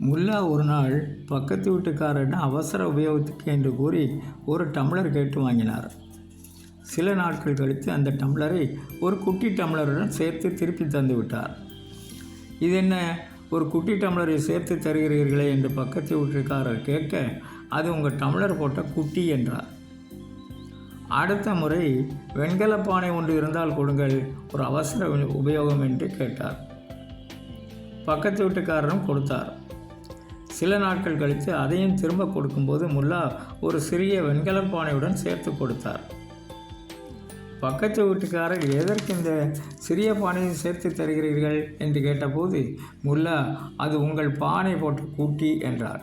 முல்லா ஒரு நாள் பக்கத்து வீட்டுக்காரரிடம் அவசர உபயோகத்துக்கு என்று கூறி ஒரு டம்ளர் கேட்டு வாங்கினார். சில நாட்கள் கழித்து அந்த டம்ளரை ஒரு குட்டி டம்ளருடன் சேர்த்து திருப்பி தந்து விட்டார். இது என்ன ஒரு குட்டி டம்ளரை சேர்த்து தருகிறீர்களே? என்று பக்கத்து வீட்டுக்காரர் கேட்க அது உங்கள் டம்ளர் போட்ட குட்டி என்றார். அடுத்த முறை வெண்கல பானை ஒன்று இருந்தால் கொடுங்கள் ஒரு அவசர உபயோகம் என்று கேட்டார். பக்கத்து வீட்டுக்காரரும் கொடுத்தார். சில நாட்கள் கழித்து அதையும் திரும்ப கொடுக்கும்போது முல்லா ஒரு சிறிய வெண்கல பானையுடன் சேர்த்து கொடுத்தார். பக்கத்து வீட்டுக்காரர் எதற்கு இந்த சிறிய பானையை சேர்த்து தருகிறீர்கள்? என்று கேட்டபோது முல்லா அது உங்கள் பானை போட்டு கூட்டி என்றார்.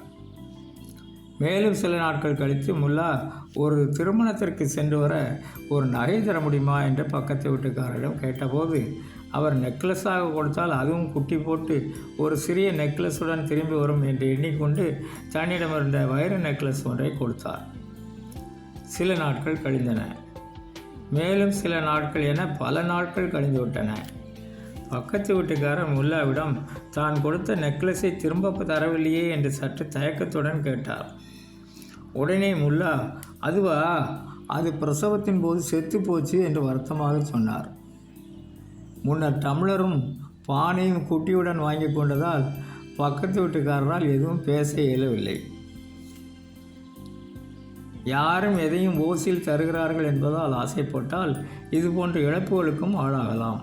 மேலும் சில நாட்கள் கழித்து முல்லா ஒரு திருமணத்திற்கு சென்று வர ஒரு நகை தர முடியுமா என்று பக்கத்து வீட்டுக்காரரிடம் கேட்டபோது அவர் நெக்லஸாக கொடுத்தால் அதுவும் குட்டி போட்டு ஒரு சிறிய நெக்லஸுடன் திரும்பி வரும் என்று எண்ணிக்கொண்டு தன்னிடமிருந்த வைர நெக்லஸ் ஒன்றை கொடுத்தார். சில நாட்கள் கழிந்தன. மேலும் சில நாட்கள் என பல நாட்கள் கழிந்துவிட்டன. பக்கத்து வீட்டுக்காரர் முல்லாவிடம் தான் கொடுத்த நெக்லஸை திரும்ப தரவில்லையே என்று சற்று தயக்கத்துடன் கேட்டார். உடனே முல்லா அதுவா? அது பிரசவத்தின் போது செத்து போச்சு என்று வருத்தமாக சொன்னார். முன்னர் டம்ளரும் பானையும் குட்டியுடன் வாங்கி கொண்டதால் பக்கத்து வீட்டுக்காரரால் எதுவும் பேச இயலவில்லை. யாரும் எதையும் ஓசியில் தருகிறார்கள் என்பதால் ஆசைப்பட்டால் இதுபோன்ற இழப்புகளுக்கும் ஆளாகலாம்.